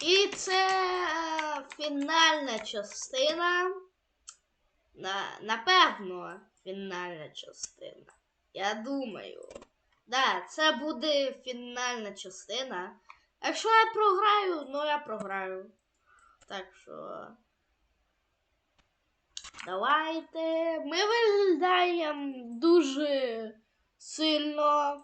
І це е, фінальна частина. На, напевно, фінальна частина. Я думаю. Да, це буде фінальна частина. Якщо я програю, ну я програю. Так що. Давайте. Ми виглядаємо дуже сильно.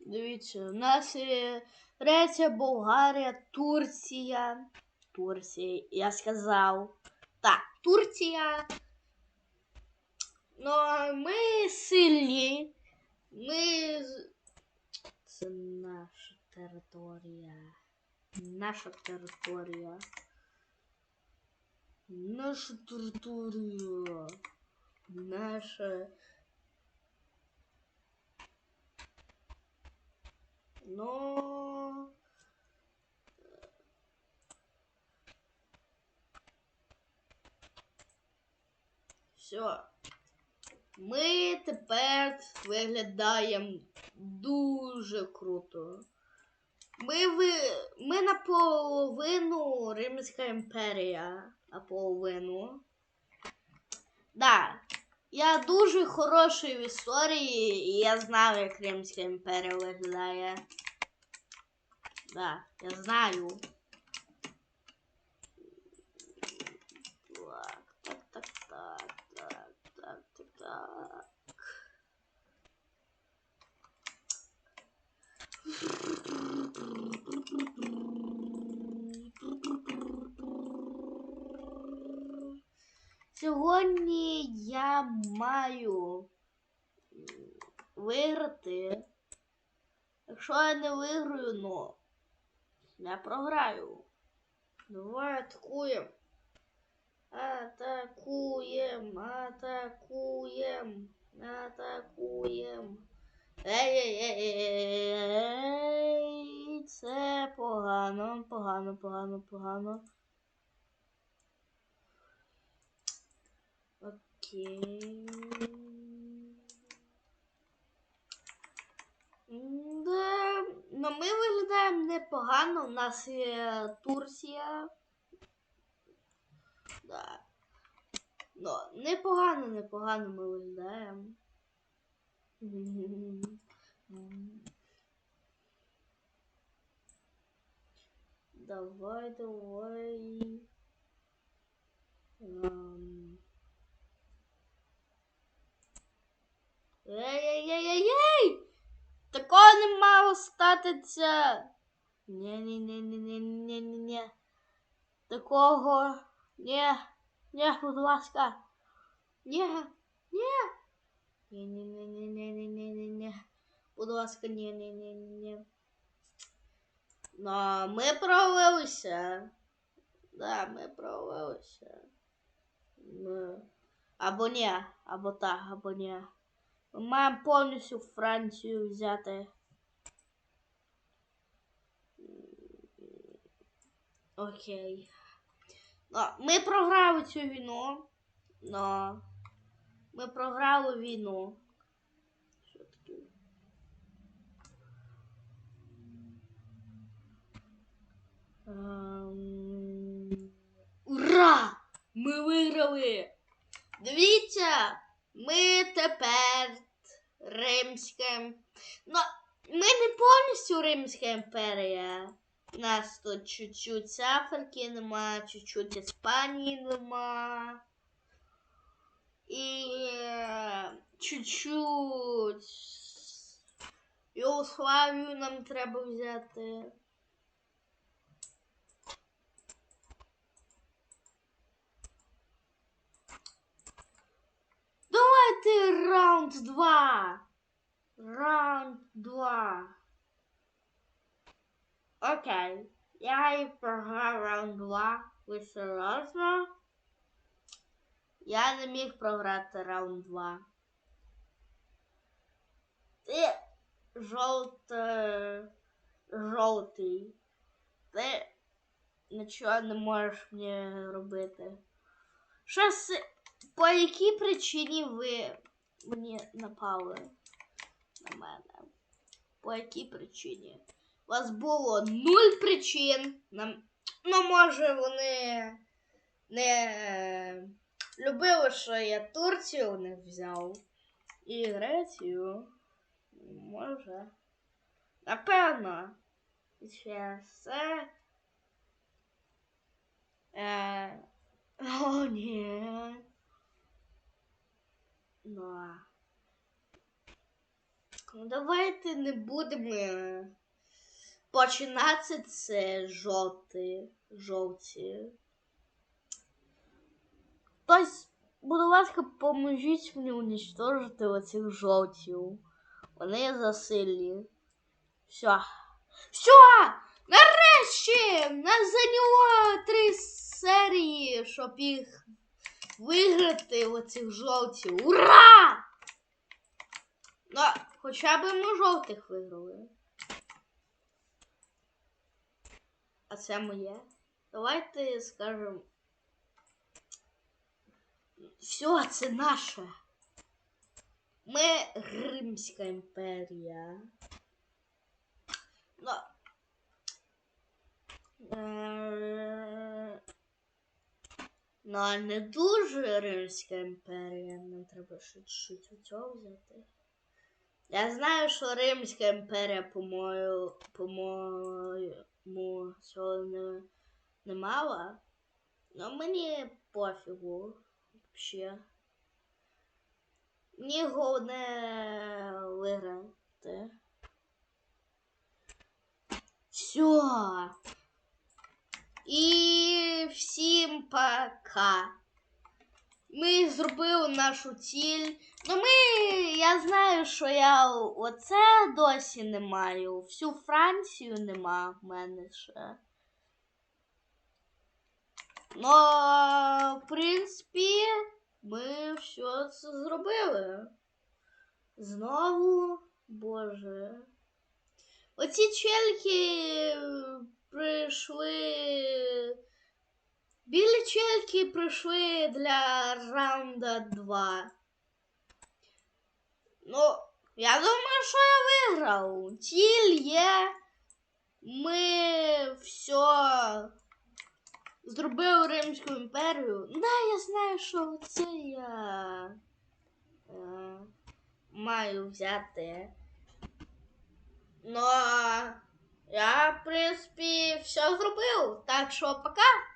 Дивіться, у нас є Греція, Болгарія, Турція. Турція, я сказав. Так, Турція. Ну, ми сильні. Ми. Це наша територія. Наша територія. Наша територія. Наша. Но... Все. Ми тепер виглядаємо дуже круто. Ми, ви... ми наполовину Римська імперія, наполовину. Да. Я дуже хороший в історії, і я знаю, як Римська імперія виглядає. Да, я знаю. Так, так, так, так, так, так, так, так. Сьогодні я маю виграти. Якщо я не виграю, ну я програю. Давай атакуємо. Атакуємо, атакуємо, атакуємо. Ей-ей-ей, це погано, погано, погано, погано. Окей. Да, ну ми виглядаємо непогано. У нас є Турція. Да. Ну, непогано, непогано ми виглядаємо. Давай, давай. Ем. Ей-ей-ей-ей-ей! Такого не мало статися. Ні-ні-ні-ні-ні-ні-ні. Такого. Ні. Ні, будь ласка. Ні. Ні. Ні-ні-ні-ні-ні-ні-ні-ні. Будь ласка, ні-ні-ні-ні. Ну, ми провалилися. Да, ми провалилися. Або ні, або так, або ні. Маємо повністю Францію взяти. Окей. Ми програли цю війну. Но ми програли війну. Ура! Ми виграли! Дивіться, ми тепер Римська. Ну, ми не повністю Римська імперія. У нас тут чуть-чуть Африки нема, чуть-чуть Іспанії нема. І е, чуть-чуть Югославію нам треба взяти. Давайте раунд два. Раунд два. Окей. Я і програв раунд два. Ви серйозно? Я не міг програти раунд два. Ти жовте, жовтий. Ти нічого не можеш мені робити. Щось, по якій причині ви мені напали на мене? По якій причині? у вас було нуль причин. Ну, може, вони не любили, що я Турцію не взяв. І Грецію. Може. Напевно. Через це. Е... О, ні. Ну. а. Ну, давайте не будемо починати це жовті. Жовті. Хтось, будь ласка, поможіть мені уничтожити оцих жовтів. Вони засилі. Все. Все! Нарешті! Нас зайняло три серії, щоб їх виграти оцих жовтів. Ура! Ну, хоча б ми жовтих виграли. А це моє. Давайте скажемо. Все, це наше. Ми Римська імперія. Ну. Ну, а не дуже Римська імперія. Нам треба ще чуть оцього взяти. Я знаю, що Римська імперія, по-мою, по-моєму, цього не, не мала. Ну, мені пофігу. Вообще. Мені головне виграти. Все. І всім пока. Ми зробили нашу ціль. Ну ми. Я знаю, що я оце досі не маю. Всю Францію нема в мене ще. Ну, в принципі, ми все це зробили. Знову, боже. Оці чельки прийшли. Білі чельки прийшли для раунда 2. Ну, я думаю, що я виграв. Ціль є. Ми все зробив Римську імперію. Да, я знаю, що це я е, маю взяти. Ну, я, в принципі, все зробив. Так що пока.